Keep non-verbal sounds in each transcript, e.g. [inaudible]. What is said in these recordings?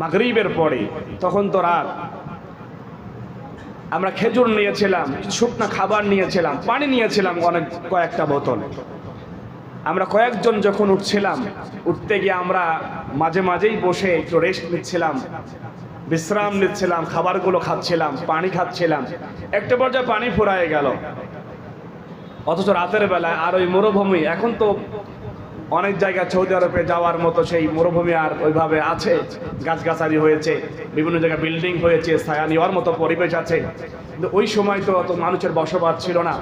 মাগরিবের পরে, তখন তো রাত। আমরা খেজুর নিয়েছিলাম, শুকনা খাবার নিয়েছিলাম, পানি নিয়েছিলাম অনেক, কয়েকটা বোতল। আমরা কয়েকজন যখন উঠছিলাম, উঠতে গিয়ে আমরা মাঝে মাঝেই বসে একটু রেস্ট নিচ্ছিলাম, বিশ্রাম নিচ্ছিলাম, খাবারগুলো খাচ্ছিলাম, পানি খাচ্ছিলাম। একটা পর্যায়ে পানি ফুরায় গেল। অথচ রাতের বেলায় আর ওই মরুভূমি, এখন তো অনেক জায়গায় সৌদি আরবে যাওয়ার মতো সেই মরুভূমি আর ওইভাবে আছে। গাছগাছালি হয়েছে, বিভিন্ন জায়গায় বিল্ডিং হয়েছে ছায়া নেওয়ার মতো পরিবেশ আছে। কিন্তু ওই সময় তো অত মানুষের বসবাস ছিল না।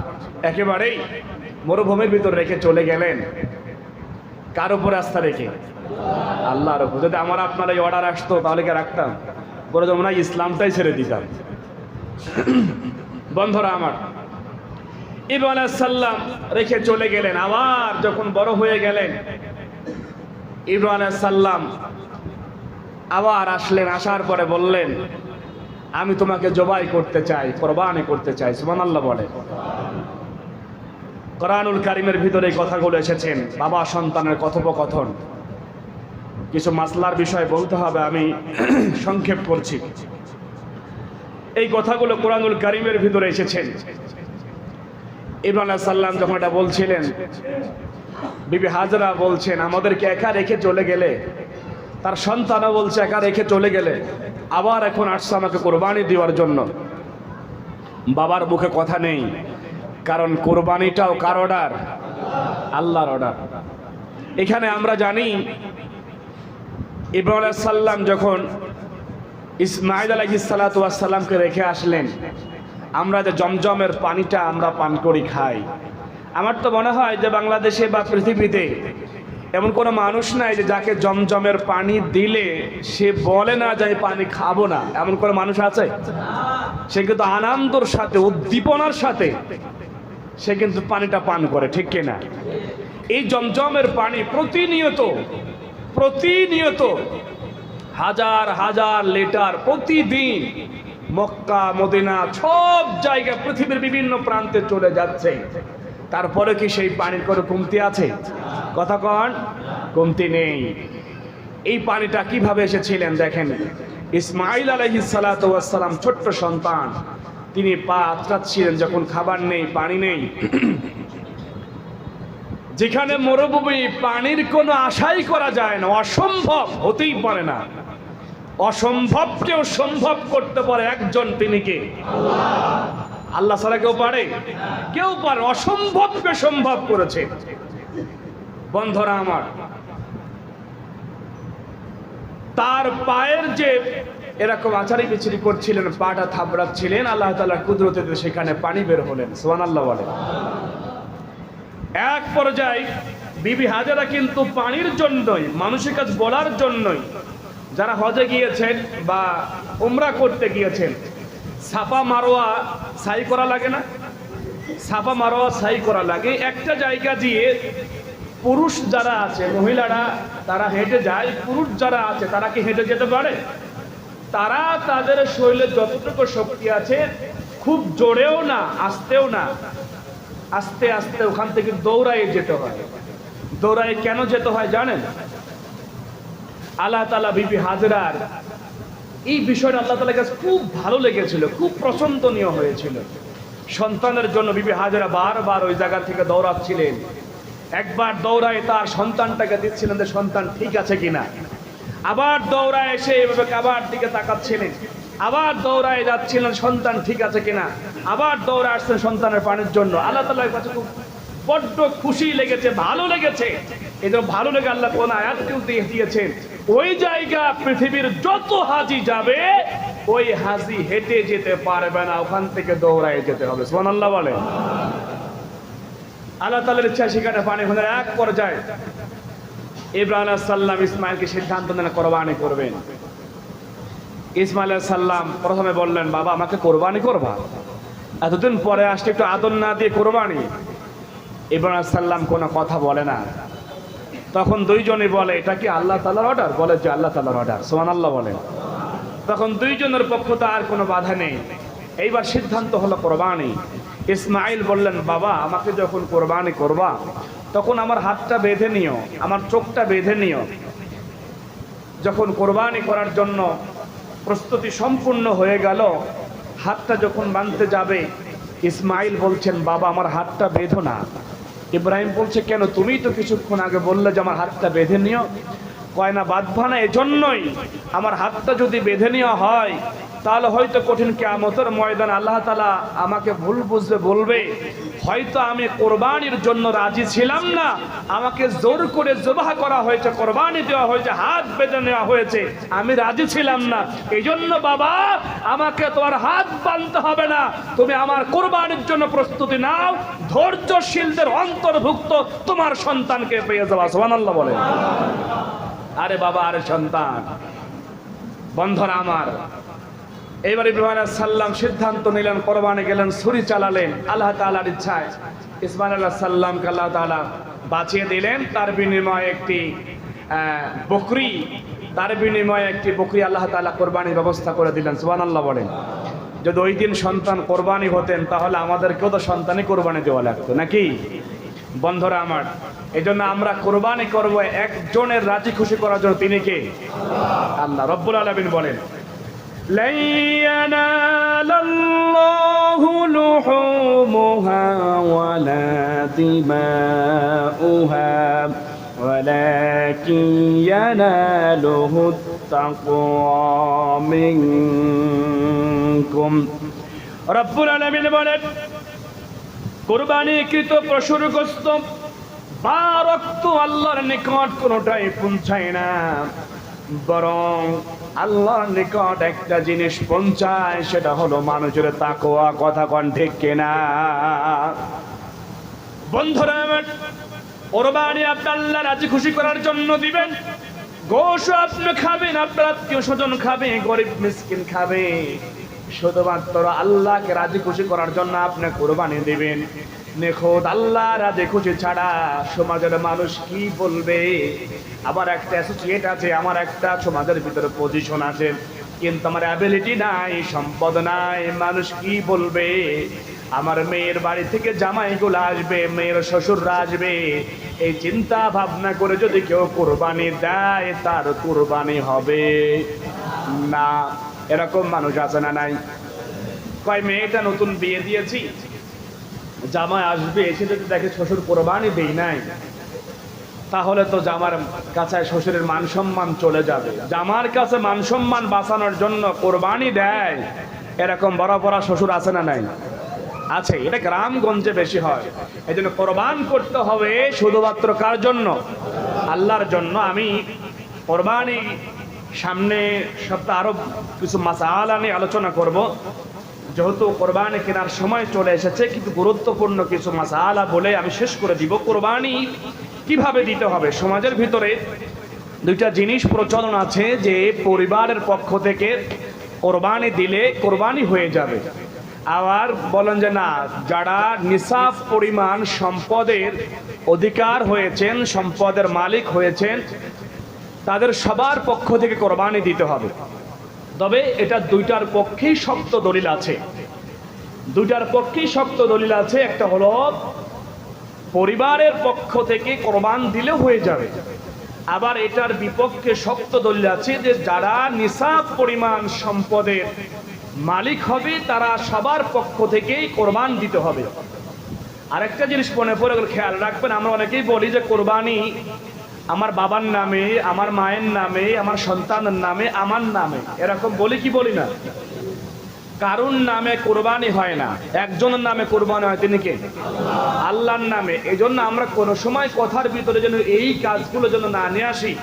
একেবারেই মরুভূমির ভিতর রেখে চলে গেলেন। কার উপরে আস্থা রেখে? আল্লাহর উপর। যদি আমার আপনার এই অর্ডার আসতো, তাহলে কি রাখতাম? বলে যেমন ইসলামটাই ছেড়ে দিতাম। বন্ধুরা আমার ইব্রাহিম সাল্লাম রেখে চলে গেলেন। আবার যখন বড় হয়ে গেলেন ইব্রাহিম সাল্লাম আবার আসলেন, আসার পরে বললেন, আমি তোমাকে জবাই করতে চাই, কোরবানি করতে চাই। সুমান আল্লাহ বলে কোরআনুল কারিমের ভিতরে কথাগুলো এসেছেন, বাবা সন্তানের কথোপকথন। কিছু মাসলার বিষয় বলতে হবে, আমি [clears throat] সংক্ষেপ করছি। এই কথাগুলো কোরআনুল কারিমের ভিতরে এসেছেন। ইব্রাহিম সাল্লাম যখন এটা বলছিলেন, বিবি হাজরা বলছেন, আমাদেরকে একা রেখে চলে গেলে? তার সন্তানও বলছে, একা রেখে চলে গেলে? আবার এখন আসছে আমাকে কোরবানি দেওয়ার জন্য। বাবার মুখে কথা নেই, কারণ কোরবানিটাও কার অর্ডার আল্লাহর অর্ডার এখানে আমরা জানি ইব্রাহিম সাল্লাম যখন ইসমাইল আলহি সাল্লাতামকে রেখে আসলেন আমরা যে জমজমের পানিটা আমরা পান করি খাই। আমার তো মনে হয় যে বাংলাদেশে বা পৃথিবীতে এমন কোনো মানুষ নাই যে যাকে জমজমের পানি দিলে সে বলে না যে আমি পানি খাব না। এমন কোনো মানুষ আছে? সে কিন্তু আনন্দর সাথে, উদ্দীপনার সাথে সে কিন্তু পানিটা পান করে, ঠিক কিনা? এই জমজমের পানি প্রতিনিয়ত প্রতিনিয়ত হাজার হাজার লিটার প্রতিদিন মক্কা, মদিনা সব জায়গায় পৃথিবীর বিভিন্ন প্রান্তে চলে যাচ্ছে। তারপরে কি সেই পানির কোনো কমতি আছে? কথা কন, কমতি নেই। এই পানিটা কীভাবে এসেছিলেন দেখেন? ইসমাইল আলহি সালাতাম ছোট্ট সন্তান। তিনি পা আত্রাচ্ছিলেন যখন খাবার নেই, পানি নেই। যেখানে মরুভূমি পানির কোনো আশাই করা যায় না, অসম্ভব, হতেই পারে না। অসম্ভবকেও সম্ভব করতে পারে একজন তিনি কে আল্লাহ ছাড়া কেউ পারে? কেউ পারে, অসম্ভবকে সম্ভব করেছে। বন্ধরা আমার, তার পায়ের যে এরকম আচারি বিচারি করছিলেন, পাটা থাবড়াচ্ছিলেন, আল্লাহ তালার কুদরতে সেখানে পানি বের হলেন। সোহান আল্লাহ বলেন। এক পর্যায়ে বিবি হাজারা কিন্তু পানির জন্যই, মানুষের কাছে বলার জন্যই যারা হজে গিয়েছেন বা উমরা করতে গিয়েছেন সাপা মারোয়া সাই করা লাগে না? সাপা মারোয়া সাই করা লাগে। একটা জায়গা দিয়ে পুরুষ যারা আছে, মহিলারা, তারা হেঁটে যায়। পুরুষ যারা আছে, তারা কি হেঁটে যেতে পারে? তারা তাদের শরীরে যতটুকু শক্তি আছে, খুব জোরেও না, আসতেও না, আস্তে আস্তে ওখান থেকে দৌড়াই যেতে হয়। দৌড়াই কেন যেতে হয় জানেন? আল্লাহ তালা বিবি হাজরার। এই বিষয়টা আল্লাহ তালার কাছে খুব ভালো লেগেছিল, খুব প্রশংসনীয় হয়েছিল। সন্তানের জন্য বিবি হাজরা বারবার ওই জায়গা থেকে দৌড়াচ্ছিলেন। একবার দৌড়ায় তার সন্তানটাকে দিচ্ছিলেন যে, সন্তান, ঠিক আছে কিনা? আবার দৌড়ায় এসে এভাবে কাবার দিকে তাকাচ্ছিলেন। আবার দৌড়ায় যাচ্ছিলেন, সন্তান, ঠিক আছে কিনা? আবার দৌড়ে আসছেন সন্তানের পানির জন্য। আল্লাহ তালার কাছে খুব বড্ড খুশি লেগেছে, ভালো লেগেছে। জন্য ভালো লেগে আল্লাহ কোন আয়াতকেও দিয়ে দিয়েছেন। ওই জায়গা পৃথিবীর যত হাজি যাবে, ওই হাজি হেঁটে যেতে পারবে না, ওখান থেকে দৌড়ায় যেতে হবে। সোমান আল্লাহ বলে আল্লাহ তালের ইচ্ছা সেখানে পানি হলে এক পর্যায়ে। ইব্রাহিম সাল্লাম ইসমাইলকে সিদ্ধান্ত নেন, কোরবানি করবেন। ইসমাইল সাল্লাম প্রথমে বললেন, বাবা, আমাকে কোরবানি করবা। এতদিন পরে আসতে একটু আদর না দিয়ে কোরবানি। ইব্রাহিম সাল্লাম কোনো কথা বলে না। তখন দুইজনই বলে, এটা কি আল্লাহ তালার অর্ডার বলে যে আল্লাহ তালার অর্ডার সোমান আল্লাহ বলে তখন দুইজনের পক্ষ আর কোনো বাধা নেই। এইবার সিদ্ধান্ত হলো কোরবানি। ইসমাইল বললেন, বাবা, আমাকে যখন কোরবানি করবা, তখন আমার হাতটা বেঁধে নিও, আমার চোখটা বেঁধে নিও। যখন কোরবানি করার জন্য প্রস্তুতি সম্পূর্ণ হয়ে গেল, হাতটা যখন বাঁধতে যাবে ইসমাইল বলছেন, বাবা, আমার হাতটা বেঁধো না। ইব্রাহিম বলছে, কেন তুমি তো কিছুক্ষণ আগে বললে যে আমার হাতটা বেঁধে নিও? কয়, না, বাঁধবা না, এজন্যই আমার হাতটা যদি বেঁধে নেওয়া হয় তাহলে হয়তো কঠিন কেমতের ময়দান আল্লাহ তালা আমাকে ভুল বুঝবে, বলবে, হয়তো আমি কোরবানির জন্য রাজি ছিলাম না, আমাকে জোর করে জবাহ করা হয়েছে, কোরবানি দেওয়া হয়েছে, হাত বেঁধে নেওয়া হয়েছে, আমি রাজি ছিলাম না। এই জন্য বাবা, আমাকে তোমার হাত বাঁধতে হবে না। তুমি আমার কোরবানির জন্য প্রস্তুতি নাও, ধৈর্যশীলদের অন্তর্ভুক্ত তোমার সন্তানকে পেয়ে যাওয়া সোহানাল্লাহ বলে। আরে বাবা, আরে সন্তান, বন্ধরা আমার এইবার ইব্রাহিম সাল্লাম সিদ্ধান্ত নিলেন, কোরবানি গেলেন, ছুরি চালালেন, আল্লাহ তাআলার ইচ্ছায়। ইসমাইল আলাইহিস সাল্লামকে আল্লাহ তাআলা বাঁচিয়ে দিলেন। তার বিনিময়ে একটি বকরি, তার বিনিময়ে একটি বকরি আল্লাহ তাআলা কোরবানির ব্যবস্থা করে দিলেন। সুবহানাল্লাহ বলেন। যদি ওই দিন সন্তান কোরবানি হতেন, তাহলে আমাদেরকেও তো সন্তানই কোরবানি দেওয়া লাগতো, নাকি? বন্ধরা আমার এই জন্য আমরা কোরবানি করব, একজনের রাজি খুশি করার জন্য। তিনি কে? আল্লাহ। রব্বুল আলমিন বলেন لن ينال الله لحومها ولا دماؤها ولكن يناله التقوى منكم رب العالمين বলেন কোরবানিকৃত পশুর গোস্ত বা রক্ত আল্লাহর নিকট কোনোটাই পৌঁছায় না বরং আল্লাহর নিকট একটা জিনিস পৌঁছায়, সেটা হলো মানুষের তাকোয়া কথা কন ঠিক কেনা? বন্ধুরা, আমার কোরবানি আপনি আল্লাহ রাজি খুশি করার জন্য দিবেন। গোশ আপনি খাবেন, আপনার আত্মীয় স্বজন খাবে, গরিব মিসকিন খাবে। শুধুমাত্র আল্লাহকে রাজি খুশি করার জন্য আপনি কোরবানি দিবেন। নেখোদ আল্লাহ রাজি খুশি ছাড়া সমাজের মানুষ কি বলবে? আমার একটা অ্যাসোসিয়েট আছে, আমার একটা সমাজের ভিতরে পজিশন আছে। কিন্তু আমার অ্যাবিলিটি নাই, সম্পদ নাই, মানুষ কি বলবে? আমার মেয়ের বাড়ি থেকে জামাইগুলো আসবে, মেয়ের শ্বশুররা আসবে। এই চিন্তা ভাবনা করে যদি কেউ কোরবানি দেয়, তার কোরবানি হবে। না, এরকম মানুষ আছে না নাই? কয়, মেয়েটা নতুন বিয়ে দিয়েছি? জামাই আসবে, এসে যদি দেখে শ্বশুর কোরবানি দেই নাই, তাহলে তো জামার কাছে শ্বশুরের মান সম্মান চলে যাবে। জামার কাছে মান সম্মান বাঁচানোর জন্য কোরবানি দেয়, এরকম বড় বড় শ্বশুর আছে না নাই? আছে, এটা গ্রামগঞ্জে বেশি হয়। এই জন্য কোরবান করতে হবে শুধুমাত্র কার জন্য? আল্লাহর জন্য। আমি কোরবানি সামনে সপ্তাহ আরও কিছু মাসালা নিয়ে আলোচনা করব। যেহেতু কোরবানি কেনার সময় চলে এসেছে, কিন্তু গুরুত্বপূর্ণ কিছু মাসালা বলে আমি শেষ করে দিব। কোরবানি কীভাবে দিতে হবে? সমাজের ভিতরে দুইটা জিনিস প্রচলন আছে যে পরিবারের পক্ষ থেকে কোরবানি দিলে কোরবানি হয়ে যাবে। আবার বলেন যে না, যারা নিসাব পরিমাণ সম্পদের অধিকার হয়েছেন, সম্পদের মালিক হয়েছেন, তাদের সবার পক্ষ থেকে কোরবানি দিতে হবে। তবে এটা দুইটার পক্ষেই শক্ত দলিল আছে। দুইটার পক্ষেই শক্ত দলিল আছে। একটা হলো, পরিবারের পক্ষ থেকে কোরবান দিলে হয়ে যাবে। আবার এটার বিপক্ষে শক্ত দলিল আছে যে, যারা নিসাব পরিমাণ সম্পদের মালিক হবে, তারা সবার পক্ষ থেকেই কোরবান দিতে হবে। আরেকটা জিনিস মনে পড়ে খেয়াল রাখবেন, আমরা অনেকেই বলি যে, কোরবানি আমার বাবার নামে, আমার মায়ের নামে, আমার সন্তানের নামে, আমার নামে। এরকম বলি কি বলি না? কারুর নামে কোরবানি হয় না। একজনের নামে কোরবানি হয়, তিনি কে? আল্লাহর নামে। এজন্য জন্য আমরা কোনো সময় কথার ভিতরে যেন এই কাজগুলো যেন না নিয়ে আসি।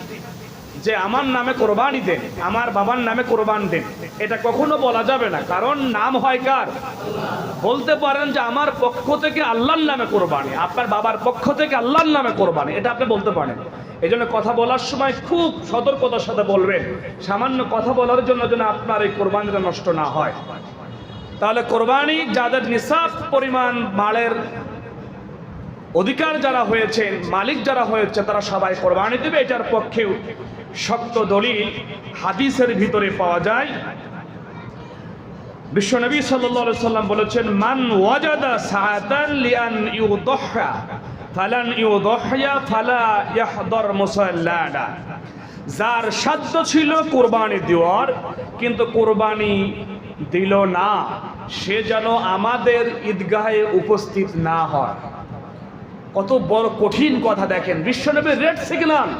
যে আমার নামে কোরবানি দেন, আমার বাবার নামে কোরবান দেন। এটা কখনো বলা যাবে না, কারণ নাম হয় কার? বলতে পারেন যে আমার পক্ষ থেকে আল্লাহর নামে কোরবানি, আপনার বাবার পক্ষ থেকে আল্লাহর নামে কোরবানি, এটা আপনি বলতে পারেন। এই জন্য কথা বলার সময় খুব সতর্কতার সাথে বলবেন, সামান্য কথা বলার জন্য যেন আপনার এই কোরবানিটা নষ্ট না হয়। তাহলে কোরবানি যাদের নিসাব পরিমাণ মালের অধিকার যারা হয়েছেন, মালিক যারা হয়েছে, তারা সবাই কোরবানি দেবে, এটার পক্ষেও। শক্ত দলিল হাদিসের ভিতরে পাওয়া যায়। বিশ্বনবী সাল্লাল্লাহু সাল্লাম বলেছেন, মান ওয়াজাদা সাআতান লিআন ইউদহা ফালান ইউদহয়া ফালা ইয়াহদর মুসাল্লানা যার সাধ্য ছিল কোরবানি দেওয়ার, কিন্তু কোরবানি দিল না। সে যেন আমাদের ঈদগাহে উপস্থিত না হয়। কত বড় কঠিন কথা দেখেন। বিশ্বনবীর রেড সিগন্যাল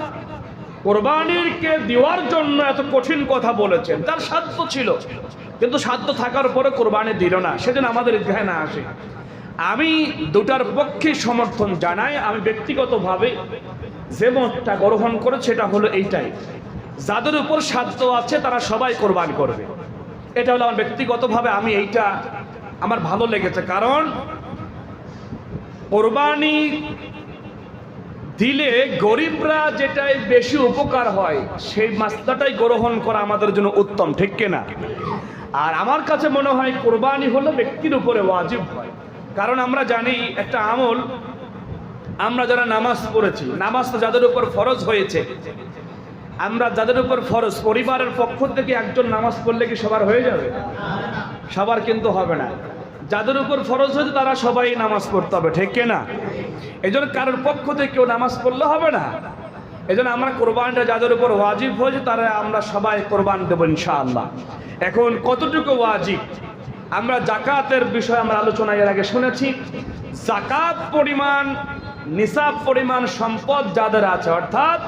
কোরবানিরকে দেওয়ার জন্য এত কঠিন কথা বলেছেন। তার সাধ্য ছিল। কিন্তু সাধ্য থাকার পরে কোরবানি দিল না। সেজন্য আমাদের ঈদগাহে না আসে। আমি দুটার পক্ষে সমর্থন জানাই। আমি ব্যক্তিগতভাবে যে মতটা গ্রহণ করে সেটা হলো এইটাই। যাদের উপর সাধ্য আছে তারা সবাই কোরবান করবে। এটা হলো আমার ব্যক্তিগতভাবে। আমি এইটা আমার ভালো লেগেছে। কারণ কোরবানি দিলে গরিবরা যেটাই বেশি উপকার হয়, সেই মাসলাটাই গ্রহণ করা আমাদের জন্য উত্তম, ঠিক কিনা? আর আমার কাছে মনে হয় কোরবানি হলো ব্যক্তির উপরে ওয়াজিব হয়। কারণ আমরা জানি একটা আমল, আমরা যারা নামাজ পড়েছি, নামাজ তো যাদের উপর ফরজ হয়েছে, আমরা যাদের উপর ফরজ, পরিবারের পক্ষ থেকে একজন নামাজ পড়লে কি সবার হয়ে যাবে? সবার কিন্তু হবে না। যাদের উপর ফরজ হয়েছে, তারা সবাই নামাজ পড়তে হবে, ঠিক না এই জন্য কারোর পক্ষ থেকে কেউ নামাজ পড়লে হবে না। এই জন্য আমরা কোরবানটা যাদের উপর ওয়াজিব হয়েছে, তারা আমরা সবাই কোরবান দেবো ইনশাআল্লাহ। এখন কতটুকু ওয়াজিব? আমরা জাকাতের বিষয়ে আমরা আলোচনা এর আগে শুনেছি। জাকাত পরিমাণ, নিসাব পরিমাণ সম্পদ যাদের আছে, অর্থাৎ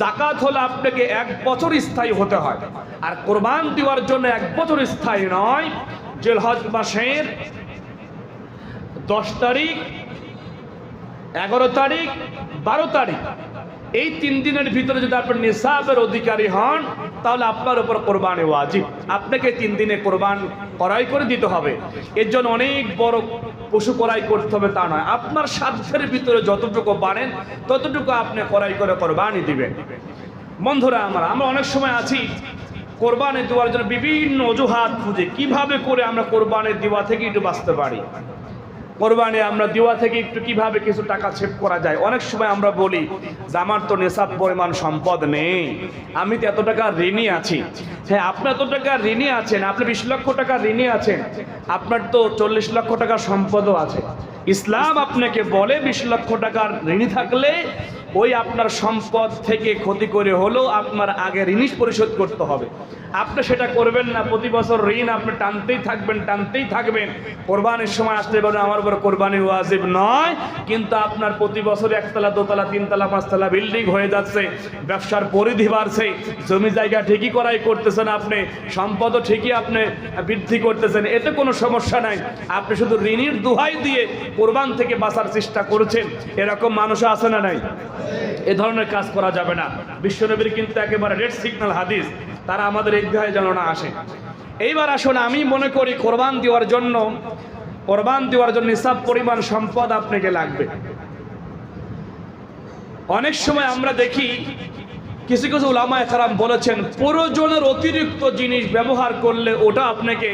জাকাত হলে আপনাকে এক বছর স্থায়ী হতে হয়। আর কোরবান দেওয়ার জন্য এক বছর স্থায়ী নয় জেলহজ মাসের দশ তারিখ, এগারো তারিখ, বারো তারিখ। এই তিন দিনের ভিতরে যদি আপনি নিসাবের অধিকারী হন, তাহলে আপনার উপর কোরবানি ওয়াজিব। আপনাকে তিন দিনে কোরবান করাই করে দিতে হবে। এর জন্য অনেক বড় পশু করাই করতে হবে, তা নয়। আপনার সাধ্যের ভিতরে যতটুকু পারেন ততটুকু আপনি করাই করে কোরবানি দিবেন। বন্ধুরা আমরা আমরা অনেক সময় আছি কোরবানি দেওয়ার জন্য বিভিন্ন অজুহাত খুঁজে। কীভাবে করে আমরা কোরবানির দেওয়া থেকে একটু বাঁচতে পারি? কোরবানি আমরা দেওয়া থেকে একটু কীভাবে কিছু টাকা সেভ করা যায়? অনেক সময় আমরা বলি যে আমার তো নেশাব পরিমাণ সম্পদ নেই। আমি তো এত টাকা ঋণী আছি। হ্যাঁ আপনি এত টাকা ঋণী আছেন, আপনি বিশ লক্ষ টাকা ঋণী আছেন, আপনার তো চল্লিশ লক্ষ টাকার সম্পদও আছে। ইসলাম আপনাকে বলে বিশ লক্ষ টাকার ঋণী থাকলে ওই আপনার সম্পদ থেকে ক্ষতি করে হলেও আপনার আগে ঋণই পরিশোধ করতে হবে। আপনি সেটা করবেন না, প্রতি বছর ঋণ আপনি টানতেই থাকবেন টানতেই থাকবেন। কোরবানির সময় আসতে বলে, আমার উপর কোরবানি ওয়াজিব নয়। কিন্তু আপনার প্রতি বছর একতলা, দোতলা, তিনতলা, পাঁচতলা বিল্ডিং হয়ে যাচ্ছে, ব্যবসার পরিধি বাড়ছে, জমি জায়গা ঠিকই করাই করতেছেন আপনি, সম্পদও ঠিকই আপনি বৃদ্ধি করতেছেন, এতে কোনো সমস্যা নাই। আপনি শুধু ঋণের দুহাই দিয়ে কোরবান থেকে বাঁচার চেষ্টা করছেন, এরকম মানুষও আছে না নাই? এ ধরনের কাজ করা যাবে না। বিশ্বনবীর কিন্তু একেবারে রেড সিগন্যাল হাদিস, তারা আমাদের এই ঈদগাহে যেন না আসে। এইবার আসুন, আমি মনে করি কোরবান দেওয়ার জন্য, কোরবান দেওয়ার জন্য হিসাব, পরিমাণ, সম্পদ আপনাকে লাগবে। অনেক সময় আমরা দেখি, কিছু কিছু ওলামায় খারাম বলেছেন, প্রয়োজনের অতিরিক্ত জিনিস ব্যবহার করলে ওটা আপনাকে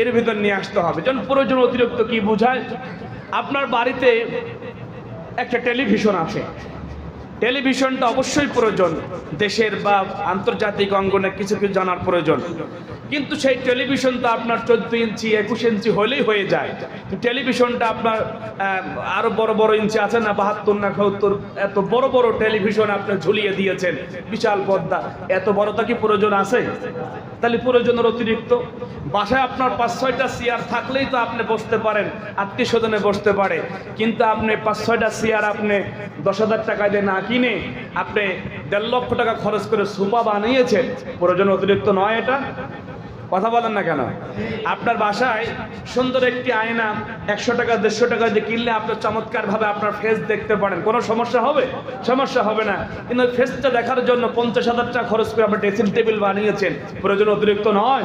এর ভিতর নিয়ে আসতে হবে। যেমন প্রয়োজন অতিরিক্ত কি বোঝায়? আপনার বাড়িতে একটা টেলিভিশন আছে। টেলিভিশনটা অবশ্যই প্রয়োজন। দেশের বা আন্তর্জাতিক অঙ্গনে কিছু কিছু জানার প্রয়োজন। কিন্তু সেই টেলিভিশন তো আপনার চোদ্দ ইঞ্চি, একুশ ইঞ্চি হলেই হয়ে যায়। তো টেলিভিশনটা আপনার আরও বড় বড় ইঞ্চি আছে না, বাহাত্তর না সত্তর, এত বড় বড় টেলিভিশন আপনি ঝুলিয়ে দিয়েছেন। বিশাল পর্দা। এত বড়টা কি প্রয়োজন আছে? তাহলে প্রয়োজনের অতিরিক্ত। বাসায় আপনার পাঁচ, ছয়টা চেয়ার থাকলেই তো আপনি বসতে পারেন, আত্মীয় স্বজনে বসতে পারে। কিন্তু আপনি পাঁচ, ছয়টা চেয়ার আপনি দশ হাজার টাকা দিয়ে না কিনে আপনি দেড় লক্ষ টাকা খরচ করে সোফা বানিয়েছেন। প্রয়োজন অতিরিক্ত নয় এটা। কথা বলেন না কেন? আপনার বাসায় সুন্দর একটি আয়না, একশো টাকা, দেড়শো টাকা যে কিনলে আপনার চমৎকার ভাবে আপনার ফেস দেখতে পারেন। কোনো সমস্যা হবে? সমস্যা হবে না। কিন্তু ফেসটা দেখার জন্য পঞ্চাশ হাজার টাকা খরচ করে আপনার ড্রেসিং টেবিল বানিয়েছেন। প্রয়োজন অতিরিক্ত নয়।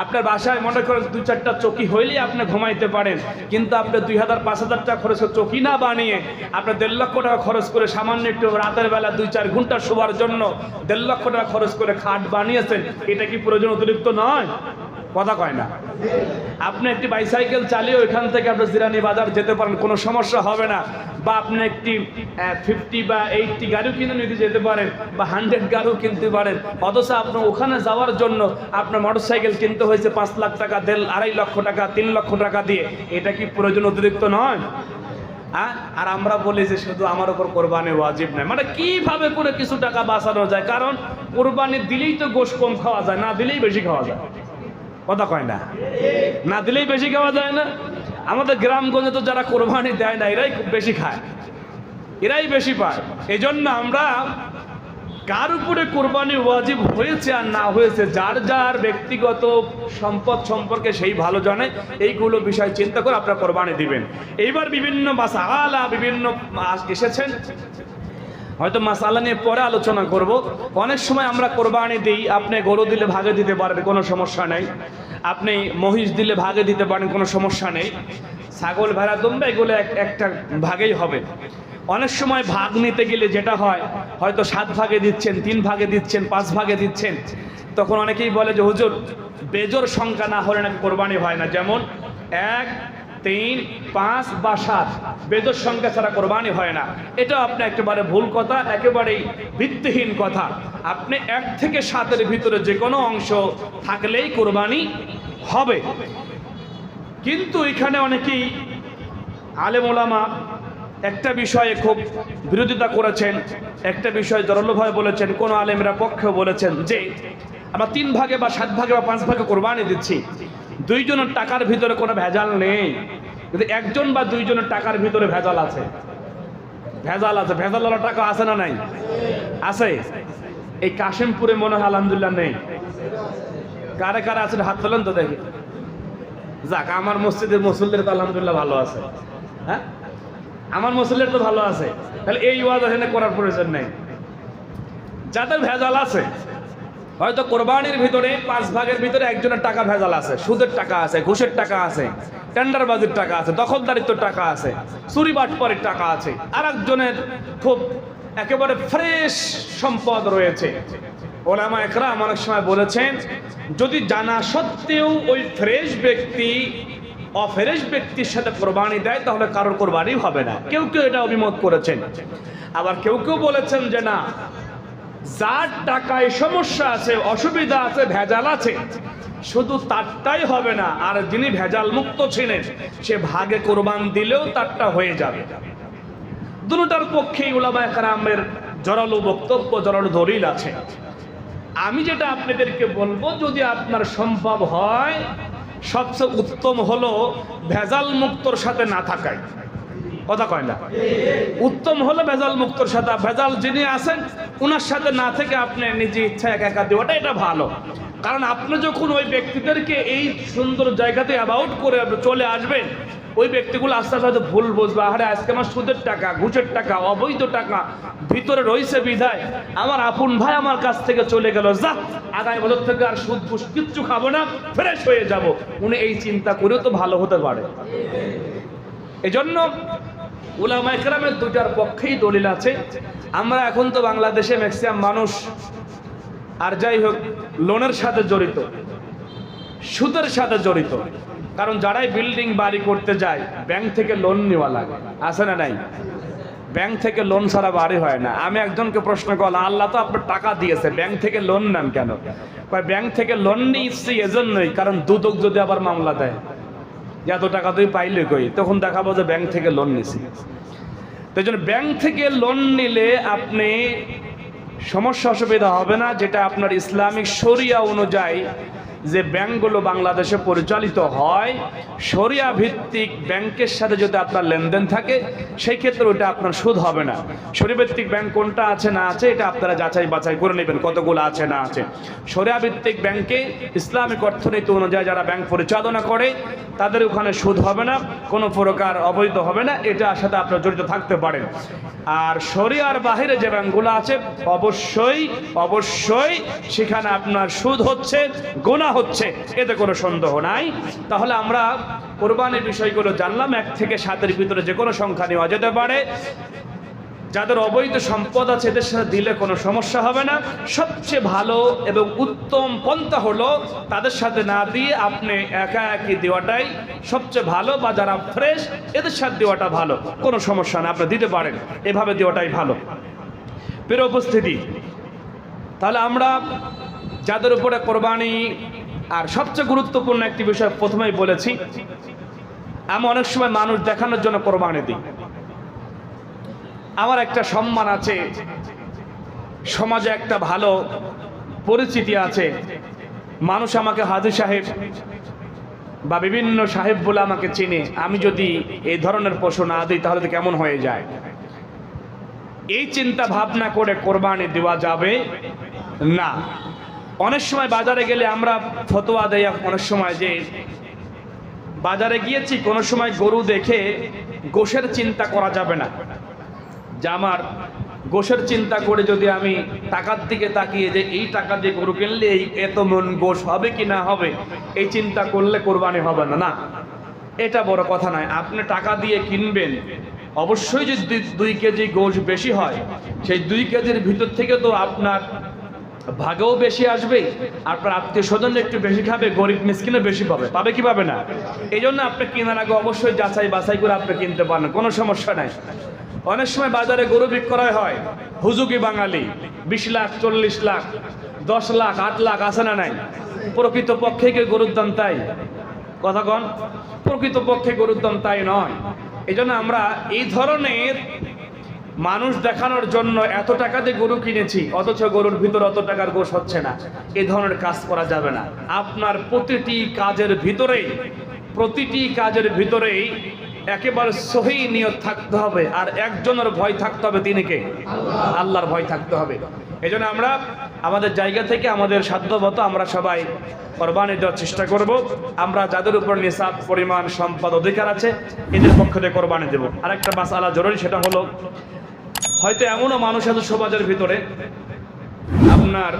আপনার বাসায় মনে করেন দু চারটা চকি হইলেই আপনি ঘুমাইতে পারেন, কিন্তু আপনি দুই হাজার, পাঁচ হাজার টাকা খরচ চকি না বানিয়ে আপনি দেড় লক্ষ টাকা খরচ করে সামান্য একটু রাতের বেলা দুই চার ঘণ্টা শোবার জন্য দেড় লক্ষ টাকা খরচ করে খাট বানিয়েছেন, এটা কি প্রয়োজন অতিরিক্ত নয়? কথা কয় না। আপনি একটি বাইসাইকেল চালিয়ে ওইখান থেকে আপনি জিরানি বাজার যেতে পারেন, কোনো সমস্যা হবে না। বা আপনি একটি ফিফটি বা এইটটি গাড়িও কিনে নিতে যেতে পারেন, বা হান্ড্রেড গাড়িও কিনতে পারেন। অথচ আপনার ওখানে যাওয়ার জন্য আপনার মোটর সাইকেল কিনতে হয়েছে পাঁচ লাখ টাকা, দেড়, আড়াই লক্ষ টাকা, তিন লক্ষ টাকা দিয়ে। এটা কি প্রয়োজন অতিরিক্ত নয়? আর আমরা বলি যে শুধু আমার উপর কোরবানি ওয়াজিব নাই মানে কীভাবে করে কিছু টাকা বাঁচানো যায়? কারণ কোরবানি দিলেই তো গোশ কম খাওয়া যায়, না দিলেই বেশি খাওয়া যায়। কথা কয় না? না দিলেই বেশি খাওয়া যায় না। আমাদের গ্রামগঞ্জে তো যারা কোরবানি দেয় না, এরাই বেশি খায়। এরাই বেশি পায়। এই জন্য আমরা কার উপরে কোরবানি ওয়াজিব হয়েছে আর না হয়েছে, যার যার ব্যক্তিগত সম্পদ সম্পর্কে সেই ভালো জানে, এইগুলো বিষয় চিন্তা করে আপনারা কোরবানি দিবেন। এইবার বিভিন্ন বাসা আলা বিভিন্ন এসেছেন। হয়তো মাসালা নিয়ে পরে আলোচনা করব। অনেক সময় আমরা কোরবানি দিই, আপনি গরু দিলে ভাগে দিতে পারেন কোনো সমস্যা নেই। আপনি মহিষ দিলে ভাগে দিতে পারেন, কোনো সমস্যা নেই। ছাগল, ভেড়া, দুম্বা, এগুলো এক- একটা ভাগেই হবে। অনেক সময় ভাগ নিতে গেলে যেটা হয়, হয়তো সাত ভাগে দিচ্ছেন, তিন ভাগে দিচ্ছেন, পাঁচ ভাগে দিচ্ছেন। তখন অনেকেই বলে যে, হুজুর, বেজোর সংখ্যা না হলে নাকি কোরবানি হয় না। যেমন, এক তিন, পাঁচ বা সাত। বেদর সংখ্যা ছাড়া কোরবানি হয় না। এটা আপনি একেবারে ভুল কথা, একেবারেই ভিত্তিহীন কথা। আপনি এক থেকে সাতের ভিতরে যে কোনো অংশ থাকলেই কোরবানি হবে। কিন্তু এখানে অনেকেই আলেম ওলামা একটা বিষয়ে খুব বিরোধিতা করেছেন, একটা বিষয়ে জরলভাবে বলেছেন, কোন আলেমরা পক্ষেও বলেছেন যে, আমরা তিন ভাগে বা সাত ভাগে বা পাঁচ ভাগে কোরবানি দিচ্ছি। দুইজনের টাকার ভিতরে কোনো ভেজাল নেই। কিন্তু একজন বা দুইজনের টাকার ভিতরে ভেজাল আছে ভেজাল আছে, ভেজাল ওলা টাকা আছে না নাই? আছে? এই কাশিমপুরে মনে হয় আলহামদুলিল্লাহ নেই। কারে কারে আছে, হাত তোলেন তো দেখি। যাক, আমার মসজিদের মুসল্লির তো আলহামদুলিল্লাহ ভালো আছে। হ্যাঁ? আমার মুসল্লির তো ভালো আছে। তাহলে এই ওয়াজ এখানে করার প্রয়োজন নেই। যাদের ভেজাল আছে হয়তো কোরবানির ভিতরে পাঁচ ভাগের ভিতরে একজনের টাকা ভেজাল আছে, সুদের টাকা আছে, ঘুষের টাকা আছে, টেন্ডারবাজির টাকা আছে, দখলদারিত্বর টাকা আছে, চুরি বাটপারের টাকা আছে আর একজনের খুব একেবারে ফ্রেশ সম্পদ রয়েছে। ওলামা একরাম অনেক সময় বলেছেন, যদি জানা সত্ত্বেও ওই ফ্রেশ ব্যক্তি অফ্রেশ ব্যক্তির সাথে কোরবানি দেয়, তাহলে কারোর কোরবানি হবে না। কেউ কেউ এটা অভিমত করেছেন। আবার কেউ কেউ বলেছেন যে না যার টাকায় সমস্যা আছে, অসুবিধা আছে, ভেজাল আছে, শুধু তারটাই হবে না, আর যিনি ভেজাল মুক্ত ছিলেন, সে ভাগে কোরবান দিলেও তারটা হয়ে যাবে। দুটার পক্ষেই উলামা একরামের জড়ালো বক্তব্য জড়ালো দলিল আছে। আমি যেটা আপনাদেরকে বলব, যদি আপনার সম্ভব হয়, সবচেয়ে উত্তম হলো ভেজাল মুক্তর সাথে না থাকাই কথা কয় না? উত্তম হলো ভেজাল মুক্তর সাথে। ভেজাল যিনি আছেন ওনার সাথে না থেকে আপনি নিজে ইচ্ছা একা একা দেওয়াটা এটা ভালো। কারণ আপনি যখন ওই ব্যক্তিদেরকে এই সুন্দর জায়গাতে অ্যাবাউট করে চলে আসবেন, ওই ব্যক্তিগুলো আস্তে আস্তে হয়তো ভুল বুঝবে। আরে আজকে আমার সুদের টাকা, ঘুষের টাকা, অবৈধ টাকা, ভিতরে রয়েছে বিধায়। আমার আপন ভাই আমার কাছ থেকে চলে গেল যা আগামী বছর থেকে আর সুদ ঘুষ কিচ্ছু খাব না, ফ্রেশ হয়ে যাব। উনি এই চিন্তা করেও তো ভালো হতে পারে। এজন্য উলামা একরামের দুটার পক্ষেই দলিল আছে। আমরা এখন তো বাংলাদেশে ম্যাক্সিমাম মানুষ, আর যাই হোক, লোনের সাথে জড়িত, সুদের সাথে জড়িত। কারণ যারাই বিল্ডিং বাড়ি করতে যায় ব্যাংক থেকে লোন নেওয়া লাগে। আছে না নাই? ব্যাংক থেকে লোন ছাড়া বাড়ি হয় না। আমি একজনকে প্রশ্ন করলাম, আল্লাহ তো আপনার টাকা দিয়েছে ব্যাংক থেকে লোন নেন কেন? ব্যাংক থেকে লোন নিচ্ছি এজন্যই, কারণ দুদক যদি আবার মামলা দেয় এত টাকা তুই পাইলে কই? তখন দেখাবো যে ব্যাংক থেকে লোন নিছি তাই জন্য ব্যাংক থেকে লোন নিলে আপনি সমস্যা, অসুবিধা হবে না, যেটা আপনার ইসলামিক শরিয়া অনুযায়ী যে ব্যাংকগুলো বাংলাদেশে পরিচালিত হয় শরিয়া ভিত্তিক ব্যাংকের সাথে যদি আপনার লেনদেন থাকে, সেই ক্ষেত্রে ওটা আপনার সুদ হবে না। শরিয়া ভিত্তিক ব্যাংক কোনটা আছে না আছে, এটা আপনারা যাচাই বাছাই করে নেবেন কতগুলো আছে না আছে। শরিয়া ভিত্তিক ব্যাংকে ইসলামিক অর্থনীতি অনুযায়ী যারা ব্যাংক পরিচালনা করে, তাদের ওখানে সুদ হবে না, কোনো প্রকার অবৈধ হবে না এটার সাথে আপনার জড়িত থাকতে পারেন। আর শরিয়ার বাহিরে যে ব্যাংকগুলো আছে, অবশ্যই অবশ্যই সেখানে আপনার সুদ হচ্ছে গোনা হচ্ছে, এতে কোনো সন্দেহ নাই। তাহলে আমরা কোরবানির বিষয়গুলো জানলাম, এক থেকে সাতের ভিতরে যে কোনো সংখ্যা নেওয়া যেতে পারে। যাদের অবৈধ সম্পদ আছে, এদের সাথে দিলে কোনো সমস্যা হবে না। সবচেয়ে ভালো এবং উত্তম পন্থা হলো, তাদের সাথে না দিয়ে আপনি একা একই দেওয়াটাই সবচেয়ে ভালো, বা যারা ফ্রেশ, এদের সাথে দেওয়াটা ভালো। কোনো সমস্যা না, আপনি দিতে পারেন, এভাবে দেওয়াটাই ভালো। প্রিয় উপস্থিতি, তাহলে আমরা যাদের উপরে কোরবানি আর সবচেয়ে গুরুত্বপূর্ণ একটি বিষয় প্রথমেই বলেছি, আমি অনেক সময় মানুষ দেখানোর জন্য কোরবানি দিই। আমার একটা সম্মান আছে, সমাজে একটা ভালো পরিচিতি আছে। মানুষ আমাকে হাজি সাহেব বা বিভিন্ন সাহেব বলে আমাকে চিনে। আমি যদি এই ধরনের পশু না দিই, তাহলে তো কেমন হয়ে যায়? এই চিন্তা ভাবনা করে কোরবানি দেওয়া যাবে না। অনেক সময় বাজারে গেলে আমরা ফতোয়া দেই, অনেক সময় যে বাজারে গিয়েছি, কোনো সময় গরু দেখে গোশের চিন্তা করা যাবে না। যে আমার গোশের চিন্তা করে যদি আমি টাকার দিকে তাকিয়ে যে এই টাকা দিয়ে গরু কিনলে এই এত মন গোশ হবে কি না হবে, এই চিন্তা করলে কোরবানি হবে না না। এটা বড় কথা নয়, আপনি টাকা দিয়ে কিনবেন, অবশ্যই যদি দুই- কেজি গোশ বেশি হয়, সেই দুই কেজির ভিতর থেকে তো আপনার ভাগেও বেশি আসবে আপনার আত্মীয় স্বজন একটু বেশি খাবে, গরিব মিসকিনও বেশি পাবে। পাবে কি পাবে না? এই জন্য আপনি কেনার আগে অবশ্যই যাচাই বাছাই করে আপনি কিনতে পারেন, কোনো সমস্যা নাই। অনেক সময় বাজারে গরু বিক্রয় হয় হুজুকি বাঙালি, বিশ লাখ, চল্লিশ লাখ, দশ লাখ, আট লাখ, আছে না নাই? প্রকৃত পক্ষে কি গরুর দাম তাই? কথা কন প্রকৃত পক্ষে গরুর দাম তাই নয়। এই আমরা এই ধরনের মানুষ দেখানোর জন্য এত টাকা দিয়ে গরু কিনেছি, অথচ গরুর ভিতর অত টাকার গোশ হচ্ছে না। এ ধরনের কাজ করা যাবে না। আপনার প্রতিটি কাজের ভিতরেই, প্রতিটি কাজের ভিতরেই একেবারে সহি নিয়ত থাকতে হবে, আর একজনের ভয় থাকতে হবে তিনি কে? আল্লাহর ভয় থাকতে হবে। এই আমরা আমাদের জায়গা থেকে আমাদের সাধ্যমতো আমরা সবাই কোরবানি দেওয়ার চেষ্টা করব। আমরা যাদের উপর নিসাব পরিমাণ সম্পদ অধিকার আছে, এদের পক্ষ থেকে কোরবানি দেবো। আরেকটা বাস আলা জরুরি, সেটা হলো হয়তো এমনও মানুষ আছে সমাজের ভিতরে। আপনার